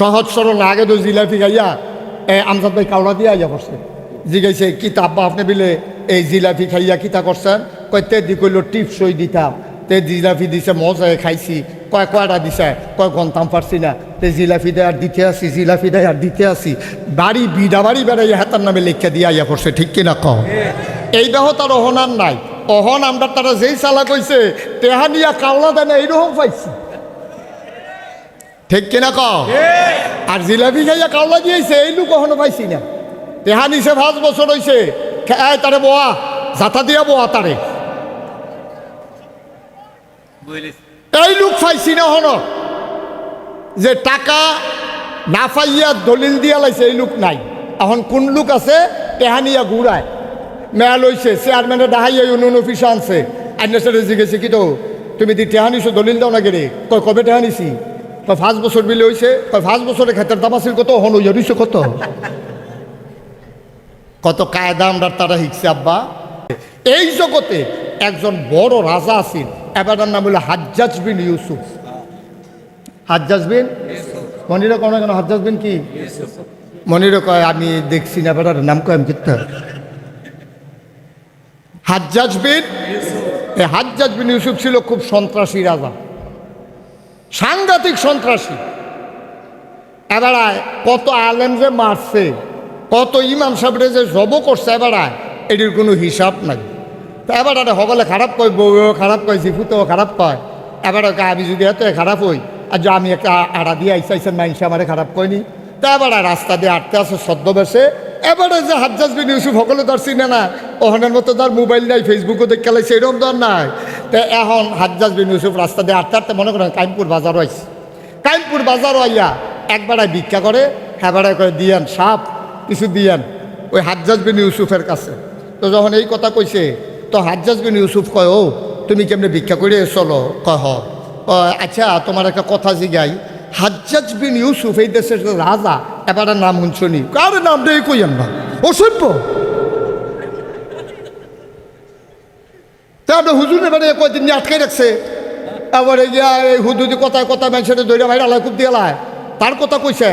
সহজ সরল আগে তো জিলাপি খাইয়া আমজাদ ভাই কাউলা দিয়ে আইয়া করছে জিগাইছে কিতা আব্বা আপনি বিলে এই জিলাপি খাইয়া কিতা করছেন? কয়, তে দি কইল টিপস সই দিতাম। তে জিলাপি দিছে মজায় খাইছি। কয়, কয়টা দিছে? কয়, গন্তাম পারছি না। তে জিলাপি দেয় আর দিতে আসি, জিলাপি দেয় আর দিতে আসি। বাড়ি, বিডা বাড়ি বেড়াইয়া হাতার নামে লেখা দিয়ে আইয়া করছে ঠিক কিনা কও? এই দেহ তার অহনার নাই। অহন আমরা তারা যেই চালা কইছে তেহা নিয়া কাওলা দেয় না, এইরকম পাইছি। ঠিক কিনা কও? আর জিলাপি খাইয়া কাওলা দিয়েছে এই লোক কখনো পাইছি না। তেহা নিছে পাঁচ বছর হয়েছে তারে বোয়া জাতা দিয়া বোয়া তারে। এই লোক পাইছি না হন যে টাকা না পাইয়া দলিল দিয়া লাইছে এই লোক নাই। এখন কোন লোক আছে তেহানিয়া ঘুরায়। মেয়া লইছে চেয়ারম্যানে ডাহাইয়া ইউনিয়ন অফিসে আনছে। আইন জিজ্ঞেসে কি তো তুমি দি টেহানিছো দলিল দাও না গেলে কয় কবে টেহানিছি কয় পাঁচ বছর বিলে হয়েছে কয় পাঁচ বছরের ক্ষেত্রে দাম আছিল কত হন হইয়া রইছে কত কত কায়দা আমরা তারা শিখছে, আব্বা। এই জগতে একজন বড় রাজা আছেন এবার নাম হলো হাজ্জাজ বিন ইউসুফ। হাজ্জাজ বিন? মনিরা কোনো কেন, হাজ্জাজ বিন কি? মনিরা কয়, আমি দেখছি না এবার নাম কয়, আমি কিত্তা হাজ্জাজ বিন? হাজ্জাজ বিন ইউসুফ ছিল খুব সন্ত্রাসী রাজা। সাংঘাতিক সন্ত্রাসী। এবার কত আলেম যে মারছে, কত ইমাম সাহেবরে যে জব করছে এবার এটির কোনো হিসাব নাই। তা এবার আরে সকলে খারাপ কয় বউও খারাপ কয়, জিফুতেও খারাপ কয়। এবার আমি যদি এত খারাপ হই, আর আমি একটা আড়া দিয়ে আইসা আইসেন মাইনসে আমারে খারাপ কয়নি। তা এবার আর রাস্তা দিয়ে আটতে সদ্য বেসে এবারে যে হাজ্জাজ বিন ইউসুফ, সকলে ধর চিনে না। ওখানের মতো তার মোবাইল নাই, ফেসবুকও দেখে লাইছে, এরকম ধর নাই। তা এখন হাজ্জাজ বিন ইউসুফ রাস্তা দিয়ে আটতে আটতে মনে করেন কাইমপুর বাজার আইছে কাইমপুর বাজারও আইয়া একবারায় ভিক্ষা করে হ্যাঁ করে দিয়ান সাপ, কিছু দিয়ান। ওই হাজ্জাজ বিন ইউসুফের কাছে। তো যখন এই কথা কইছে, তো হাজ্জাজ বিন ইউসুফ কয়, ও, তুমি কেমনি ভিক্ষা করে চলো? কয়, হ। আচ্ছা তোমার একটা কথা জিগাই। হাজ্জাজ বিন ইউসুফ এই দেশের রাজা, এবারে নাম শুনি। কার নাম দেই কইয়েন না? অসভ্য। তা আপনি হুজুর এবারে কয়দিন নিয়ে আটকে রাখছে? এবারে গিয়া এই হুদুদি কথায় কথা মানুষের দৈরা ভাই আলাই খুব দিয়ে লাই। তার কথা কইছে,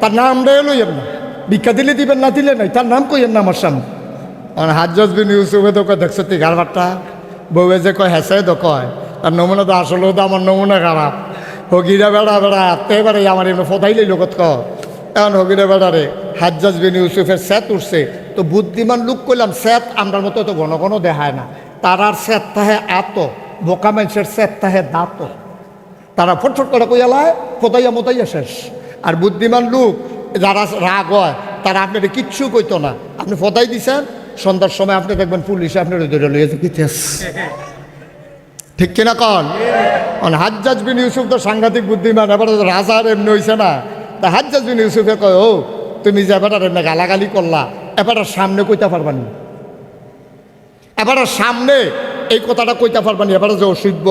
তার নাম রে লইয়েন না। ভিক্ষা দিলে দিবেন, না দিলে নাই, তার নাম কইয়েন না আমার সামনে আর হাজ্জাজ বিন ইউসুফে তো দেখছ তুই গারবারটা বউয়ে যে কয় হেসে তো কয়। তার নমুনা তো আসলেও তো আমার নমুনা খারাপ। হগিরা বেড়া বেড়া বেড়াই আমার এমনি ফোটাইলেই লোকত ক এখন হগিরা বেড়া রে, হাজ্জাজ বিন ইউসুফের স্যাত উঠছে। তো বুদ্ধিমান লোক করলাম স্যাত আমরার মতো তো ঘন ঘন দেখায় না। তারার স্যাত তাহে আত বোকা মানুষের স্যাত তাহে দাঁত। তারা ফটফট করে কইয়ালায় ফোতাইয়া মোতাইয়া শেষ। আর বুদ্ধিমান লোক যারা রাগ হয়, তারা আপনার কিচ্ছু কইতো না। আপনি ফতাই দিছেন, সন্ধ্যার সময় আপনি দেখবেন পুলিশে আপনার ধরে লইয়া কিতেস ঠিক কিনা কন? হাজ্জাজ বিন ইউসুফ তো সাংঘাতিক বুদ্ধিমান, এবার রাজার এমনি হইছে না। তা হাজ্জাজ বিন ইউসুফে কয়, ও, তুমি যে এবার এমনি গালাগালি করলা, এবার সামনে কইতে পারবানি এবার সামনে এই কথাটা কইতে পারবানি এবারে যে অসভ্য,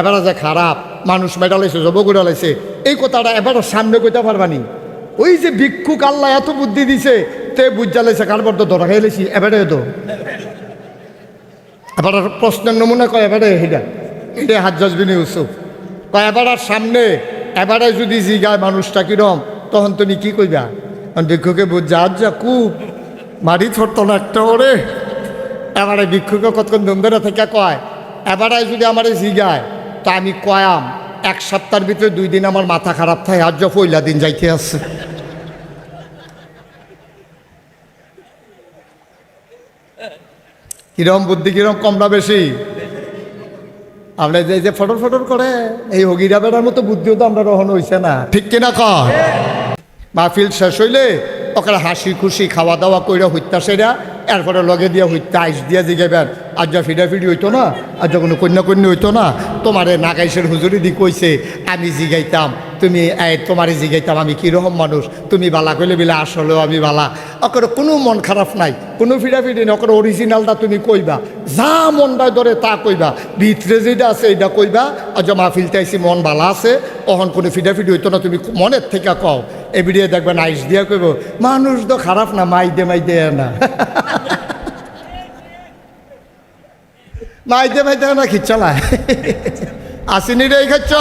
এবারে যে খারাপ, মানুষ মেডালাইছে জব গুড়ালাইছে এই কথাটা এবার সামনে কইতে পারবানি ওই যে ভিক্ষুক আল্লাহ এত বুদ্ধি দিছে, তে বুঝালাইছে কারবার তো ধরা খাইলেছি এবারে তো এবার প্রশ্নের নমুনা কয়, এবারে হেডা এটা হাজ্জাজ বিন ইউসুফ। কয়, এবার সামনে, এবারে যদি জিগায় মানুষটা কিরম, তখন তুমি কি কইবা? ভিক্ষুকে বুঝা যা খুব মারি ছড়ত না একটা ওরে। এবারে ভিক্ষুকে কতক্ষণ ধরে থেকে কয়? এবারে যদি আমার জিগায়, তো আমি কয়াম, এক সপ্তাহের ভিতরে দুই দিন আমার মাথা খারাপ থাকে, আজ পয়লা দিন যাইতে আছে। কিরম বুদ্ধি, কিরম কমলা বেশি? আমরা যে যে ফটর ফটর করে, এই হগিরা বেড়ার মতো বুদ্ধিও তো আমরা রহন হইছে না। ঠিক কিনা কর মাহফিল শেষ হইলে ওখানে হাসি খুশি খাওয়া দাওয়া কইরা হইতা সেরা এরপরে লগে দিয়ে হইতে আইস দিয়ে জিগাইবেন আজ যা ফিডা ফিডি হইতো না আর যখন কন্যা কন্যা হইতো না, তোমারে নাগাইশের হুজুরি দি কইছে, আমি জিগাইতাম। তুমি তোমারে জিগাইতাম, আমি কীরকম মানুষ? তুমি বালা কইলে বিলে আসলেও আমি বালা। ওকে কোনো মন খারাপ নাই, কোনো ফিডা ফিডি না ওকে অরিজিনালটা তুমি কইবা। যা মনটায় ধরে তা কইবা। ভিতরে যেটা আছে এইটা কইবা। আর যে মাহফিলতে আইসি মন বালা আছে, অহন কোনো ফিডা ফিডি হইতো না, তুমি মনের থেকে কও। এই ভিডিও দেখবেন, আইস দিয়া কইব, মানুষ তো খারাপ না মাই দে মাই দে না। মাই দে মাই দে না খিচ্ছলায় আসিনি রে খাচ্ছ?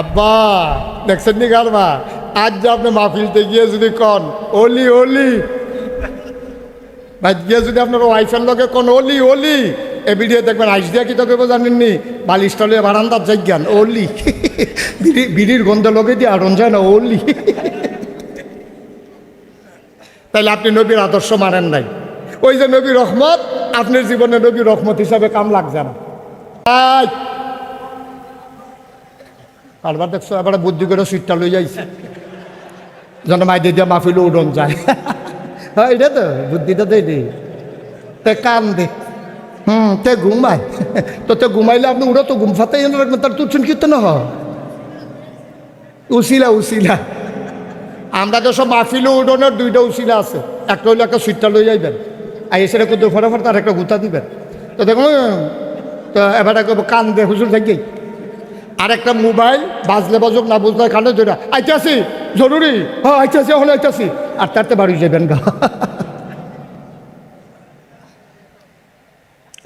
আব্বা, দেখছেন নি গারবা আজ যে আপনি মাহফিলতে গিয়ে যদি কন, অলি অলি। ভাই, গিয়ে যদি আপনার ওয়াইফের লগে কোন, অলি অলি। এ ভিডিও দেখবেন, আইস দিয়া কি তোকে জানেননি? বালিশটা লয়ে বারান্দার জায়গান অলি। বিড়ি, বিড়ির গন্ধ লগে দিয়ে আরন যায় না অলি। তাইলে আপনি নবীর আদর্শ মানেন নাই। ওই যে নবী রহমত আপনার জীবনে নবী রহমত হিসাবে কাম লাগছে না! কারবার দেখছ, এবার বুদ্ধি করে সুইটটা লই যাইছে যেন মাই দিয়ে মাহফিল উড়ন যায়। হ্যাঁ এটা তো বুদ্ধিটা দেই দি তে কান দে। হুম, তে ঘুমায়। তো তে ঘুমাইলে আপনি উড়ো তো ঘুম ফাতে রাখবেন, তার তুচ্ছন কীর্তন হ উসিলা উসিলা। আমরা তো সব মাহফিল উড়নের দুইটা উসিলা আছে। একটা হইলে একটা সুইটটা লই যাইবেন আর এসে দুপুরে পর তার একটা গুতা দিবেন। তো দেখুন তো এবার কান দে হুজুর থাকি আর একটা মোবাইল, বাজলে বাজুক, না বুঝলে কানে যেটা আইতাছি জরুরি? হ্যাঁ আইতাছি হলে আইতাছি আর তারতে বাড়ি যাবেন গা।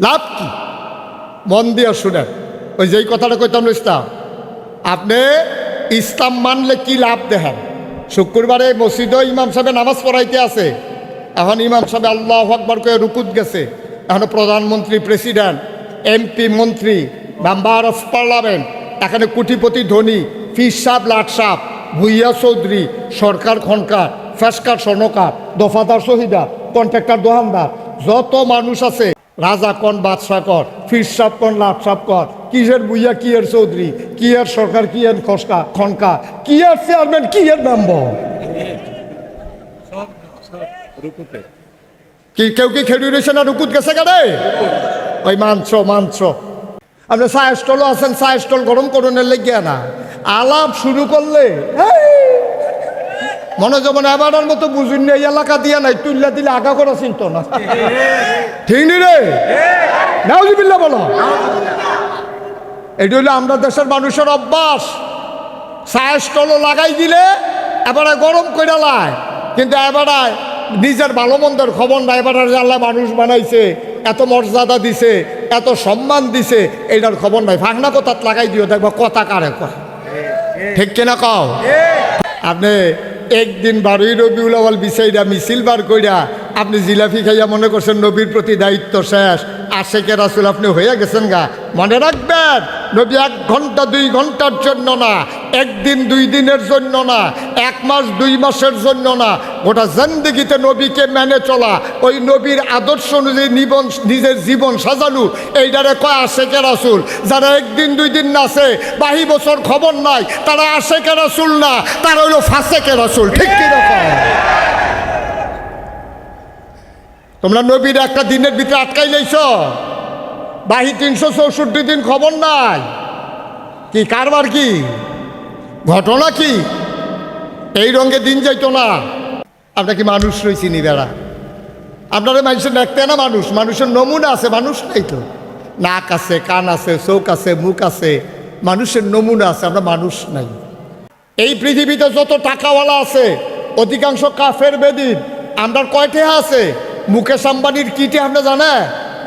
লাভ কি? মন দিয়ে শুনেন। ওই যেই কথাটা কইতাম ইসলাম আপনি ইসলাম মানলে কি লাভ দেখেন? শুক্রবারে মসজিদও ইমাম সাহেব নামাজ পড়াইতে আছে। এখন ইমাম সাহেব আল্লাহ আকবর করে রুকুত গেছে। এখন প্রধানমন্ত্রী, প্রেসিডেন্ট, এমপি, মন্ত্রী, মেম্বার অফ পার্লামেন্ট, এখানে কোটিপতি, ধনী, ফিস সাপ, লাট সাপ, ভুইয়া চৌধুরী, সরকার খনকার ফেসকার স্বর্ণকার দফাদার শহীদা, কন্ট্রাক্টর দোহানদার, যত মানুষ আছে, রাজা কন, বাদশাহ কর ফির সাপ কন, লাট সাপ কর কিসের বুইয়া কি এর চৌধুরী কি এর সরকার কি এর খসকা, খনকা কি এর চেয়ারম্যান কি এর মেম্বর? কি, কেউ কি খেলি রয়েছে না রুকুত গেছে কেন ওই মাংস মাংস আপনি চায়ের স্টলও আছেন, চায়ের স্টল গরম করুনের লেগে না। আলাপ শুরু করলে মনে যেমন এবারের মতো বুঝুন এই এলাকা দিয়া নাই তুললে দিলে আগা করা চিন্ত না। ঠিক নি রে? নাউজিবিল্লা বলো। এটি হলো আমরা দেশের মানুষের অভ্যাস। চায়ের স্টলও লাগাই দিলে, এবারে গরম করে লায়। কিন্তু এবারে নিজের ভালো মন্দের খবর না এবারে যে আল্লাহ মানুষ বানাইছে, এত মর্যাদা দিছে, এত সম্মান দিছে, এইটার খবর নাই। ফাঁকনা কথাত লাগাই দিও, দেখবা কথা কারে কয়। ঠিক কিনা কও? আপনি একদিন বারোই রবিউল আওয়াল বিচাইরা মিছিল বার কইরা আপনি জিলাপি খাইয়া মনে করছেন নবীর প্রতি দায়িত্ব শেষ আশেকের আসল আপনি হয়ে গেছেন গা। মনে রাখবেন, নবী এক ঘণ্টা, দুই ঘণ্টার জন্য না একদিন দুই দিনের জন্য না, এক মাস দুই মাসের জন্য না। গোটা জিন্দগিতে নবীকে মেনে চলা, ওই নবীর আদর্শ অনুযায়ী নিবন নিজের জীবন সাজানো এইটারে কয় আশেকের আসুল যারা একদিন দুই দিন নাচে, বাহি বছর খবর নাই, তারা আশেকের আসুল না, তারা হইল ফাঁসেকের আসুল ঠিক কীরকম তোমরা নবীর একটা দিনের ভিতরে আটকাই লাইছ? বাহি তিনশো চৌষট্টি দিন খবর নাই। কি, কারবার কি? ঘটনা কি? এই রঙে দিন যাইতো না। আমরা কি মানুষ রয়েছি বেড়া? আপনারা মানুষের দেখতে না মানুষ? মানুষের নমুনা আছে, মানুষ নেই তো। নাক আছে, কান আছে, চোখ আছে, মুখ আছে, মানুষের নমুনা আছে, আমরা মানুষ নাই। এই পৃথিবীতে যত টাকাওয়ালা আছে, অধিকাংশ কাফের বেদিন আমরা কয়টে আছে? মুকেশ আম্বানির কিটে আপনি জানেন?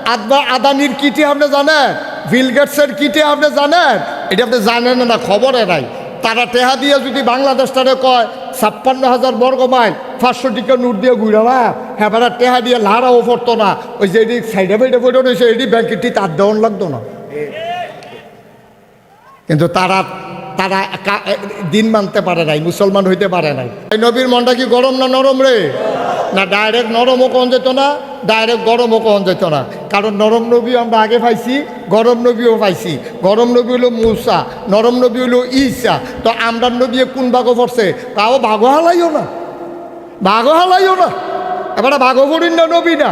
আদবা আদানির কিটে আপনি জানেন? বিল গেটসের কিটে আপনি জানেন? এটা আপনি জানেন না, খবরে নাই। তারা টেহা দিয়ে যদি বাংলাদেশটারে কয়, ছাপ্পান্ন হাজার বর্গ মাইল, পাঁচশো টিকা নোট দিয়ে ঘুরাবা হ্যাঁ টেহা দিয়ে লাড়াও পড়তো না, ওই যে এটি সাইডে ফাইডে পড়ে রয়েছে, এটি ব্যাংকেরটি তার দেওয়ান লাগতো না। কিন্তু তারা তারা দিন মানতে পারে নাই, মুসলমান হইতে পারে নাই। নবীর মনটা কি গরম না নরম রে? না ডাইরেক্ট নরমও কন যেত না ডাইরেক্ট গরমও কন যেত না। কারণ নরম নবী আমরা আগে পাইছি, গরম নবীও পাইছি। গরম নবী হলো মূসা, নরম নবী হলো ঈসা। তো আমরা নবী কোন ভাগও পড়ছে? তাও ভাগও হালাইও না। ভাগও হালাইও না। এবারে ভাগও করিন না নবী না।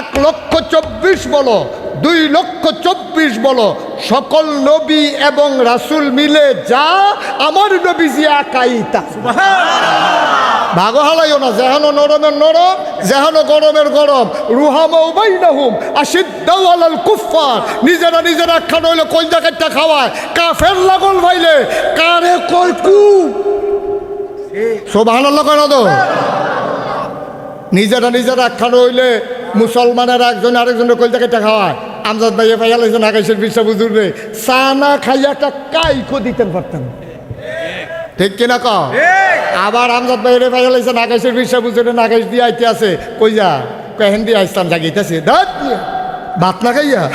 এক লক্ষ চব্বিশ বলো, দুই লক্ষ চব্বিশ বলো, সকল নবী এবং রাসুল মিলে যা, আমার নবী জি একাই তা ভাগ হালাইও না, যেহানো নরমের নরম, যেহানো গরমের গরম। রুহাম উবাইনাহুম আসিদ্দাউ আলাল কুফফার। নিজেরা নিজেরা একখান হইলে কই জায়গাটা খাওয়ায়? কাফের লাগল ভাইলে, কারে কই কু? সোভানাল্লাহ কেন তো? নিজেরা নিজেরা একখান হইলে মুসলমানের একজন আরেকজনের কই জায়গাটা খাওয়ায়? আমজাদ ভাইয়ে ভাইয়া লাগছেন আকাশের বিশ্ব বুজুর রে। চা না খাইয়া একটা কাইকো দিতে পারতেন। ঠিক কিনা ক আবার আমজাদ ভাই রে ভাই লাইছে নাগেশের বিশ্বাস বুঝে নাগেশ দিয়ে আইতে আছে। কই যা? কহেন দিয়ে আইসলাম, জাগিতেছে। দাঁত ভাত না খাইয়া।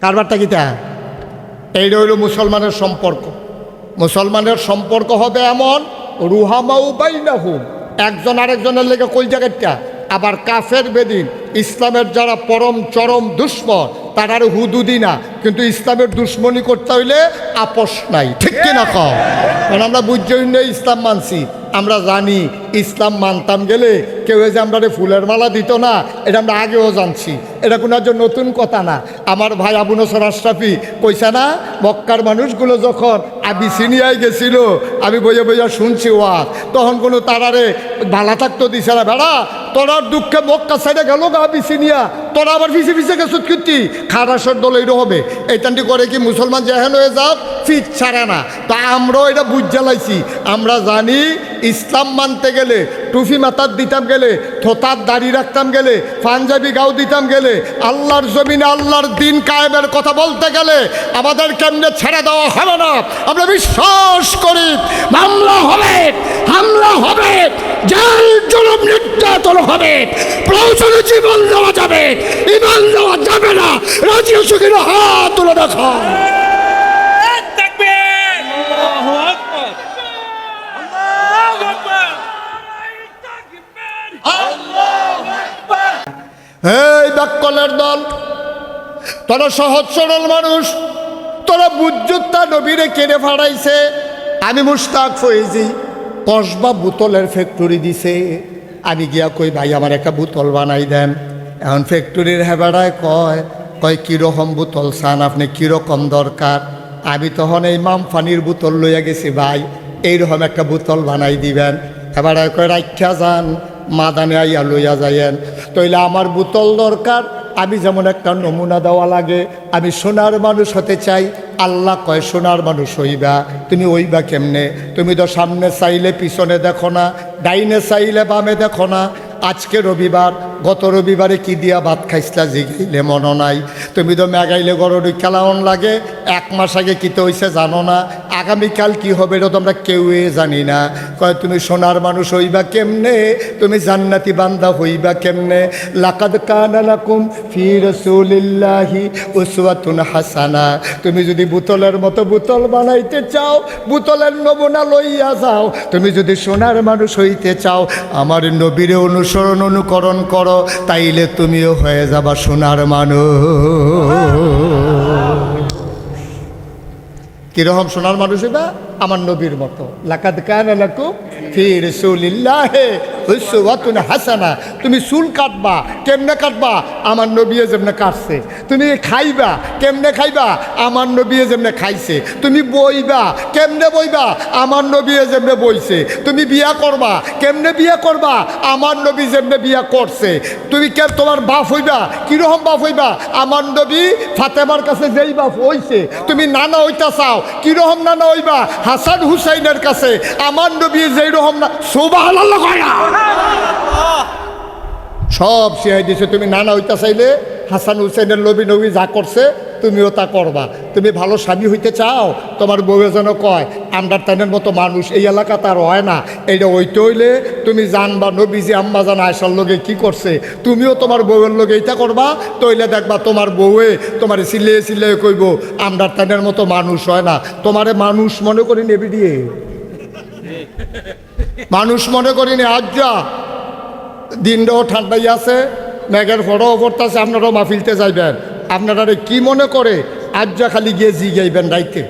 কারবারটা কিতা? এইটা হইল মুসলমানের সম্পর্ক। মুসলমানের সম্পর্ক হবে এমন, রুহামাউ বাইনাহুম। একজন আরেকজনের লেগে কই জায়গাটা আবার কাফের বেদিন, ইসলামের যারা পরম চরম দুশ্মন তারা আর হুদুদি না, কিন্তু ইসলামের দুশ্মনী করতে হইলে আপোষ নাই। ঠিক কিনা কও? কারণ আমরা বুঝছই না ইসলাম মানছি। আমরা জানি ইসলাম মানতাম গেলে কেউ যে আমরা ফুলের মালা দিত না, এটা আমরা আগেও জানছি। এটা কোনো একজন নতুন কথা না। আমার ভাই আবু নসর আশরাফি কইছে না, মক্কার মানুষগুলো যখন আবিসিনিয়ায় গেছিল, আমি বইয়ে বইয়া শুনছি ওয়াজ, তখন কোনো তারারে ভালা থাকতো দিছে না, বেড়া, তোরার দুঃখে মক্কা সাইডে গেল গা আবিসিনিয়া তোরা আবার ফিসে ফিসে গেছো কীর্তি খারাসের দল এইরও হবে। এইটানটি করে কি মুসলমান যেহেন হয়ে যাও ফিট ছাড়ে না। তা আমরাও এটা বুঝ জ্বালাইছি। আমরা জানি ইসলাম মানতে গেলে, টুফি মাথার দিতাম গেলে, থোতার দাড়ি রাখতাম গেলে, পাঞ্জাবি গাও দিতাম গেলে, আল্লাহর জমিনে আল্লাহর দিন কায়েমের কথা বলতে গেলে আমাদের কেমনে ছেড়ে দেওয়া হবে না? আমরা বিশ্বাস করি, মামলা হবে, হামলা হবে। জেল জুলুম নির্যাতন হবে প্রয়োজনে জীবন দেওয়া যাবে ইমান দেওয়া যাবে না। রাজিও সুখীর হাত তুলে দেখা! এই ব্যাকলের দল তোরা সহজ সরল মানুষ তোরা বুজ্জুত্তা নবীরে কেড়ে ফাড়াইছে। আমি মুস্তাক ফয়েজি কসবা বোতলের ফ্যাক্টরি দিছে। আমি গিয়া কই, ভাই, আমার একটা বোতল বানাই দেন। এখন ফ্যাক্টরির হেবাড়ায় কয় কয়, কীরকম বোতল চান? আপনি কীরকম দরকার? আমি তখন এই মামফানির বোতল লইয়া গেছি, ভাই, এইরকম একটা বোতল বানাই দিবেন। হেবাড়ায় কয় রাখ্যা যান, মাদানে আইয়া লইয়া যাইয়েন। তইলে আমার বোতল দরকার আমি যেমন একটা নমুনা দেওয়া লাগে, আমি সোনার মানুষ হতে চাই। আল্লাহ কয়, সোনার মানুষ হইবা। তুমি ওইবা কেমনে? তুমি তো সামনে চাইলে পিছনে দেখো না, ডাইনে চাইলে বামে দেখো না। আজকে রবিবার, গত রবিবারে কি দিয়া ভাত খাইছিলা জিগাইলে মনে নাই। তুমি তো মেগাইলে গরুর খেলাওন লাগে, এক মাস আগে কিতে হইছে জানো না আগামীকাল কি হবে এটা তো আমরা কেউই জানি না। কয়, তুমি সোনার মানুষ হইবা কেমনে? তুমি জান্নাতি বান্দা হইবা কেমনে? লাকাদ কানা লাকুম ফি রাসূলিল্লাহি উসওয়াতুন হাসানা। তুমি যদি বোতলের মতো বোতল বানাইতে চাও, বোতলের নমুনা লইয়া যাও। তুমি যদি সোনার মানুষ হইতে চাও, আমার নবীরে অনুসরণ অনুকরণ করো, তাইলে তুমিও হয়ে যাবা সোনার মানুষ। কীরকম সোনার মানুষ হইবা আমার নবীর মতো। লাকাদ কানা লাকুম ফি রাসূলিল্লাহি। উসওয়াতুন হাসানা, তুমি চুল কাটবা, কেমনে কাটবা? আমার নবী যেমনে কাটছে। তুমি খাইবা, কেমনে খাইবা? আমার নবী যেমনে খাইছে। তুমি বইবা, কেমনে বইবা? আমার নবী যেমনে বইছে। তুমি বিয়া করবা, কেমনে বিয়া করবা? আমার নবী যেমনে বিয়া করছে। তুমি কে, তোমার বাপ হইবা? কীরকম বাপ হইবা? আমার নবী ফাতেমার কাছে যেই বাপ হইছে, তুমি নানা হইতা চাও, কীরকম নানা হইবা? হাসান হুসাইনের কাছে আমার নবী যেই রকম না সোবাহ সব শিয়াই দিছে। তুমি নানা হইতা চাইলে হাসান হুসাইনের নবী নবী যা করছে, তুমিও তা করবা। তুমি ভালো স্বামী হইতে চাও, তোমার বউয়ে যেন কয় আন্ডারস্ট্যান্ডের মতো মানুষ এই এলাকা তার হয় না। এইটা ওইতে হইলে তুমি জানবা নবীজি আম্মা জান আয়সার লোকে কি করছে। তুমিও তোমার বউয়ের লোকে এইটা করবা, তইলে দেখবা তোমার বউয়ে তোমার সিলে সিলে কইব আন্ডারস্ট্যান্ডের মতো মানুষ হয় না। তোমারে মানুষ মনে করি নেবি দিয়ে মানুষ মনে করিনি আজ যা দিনটাও ঠান্ডাই আছে, মেঘের ফটোও পড়তেছে, আপনারাও মাহফিলতে যাইবেন। আপনারা কি মনে করে, আজ যা খালি গিয়ে জি গাইবেন রাইতে?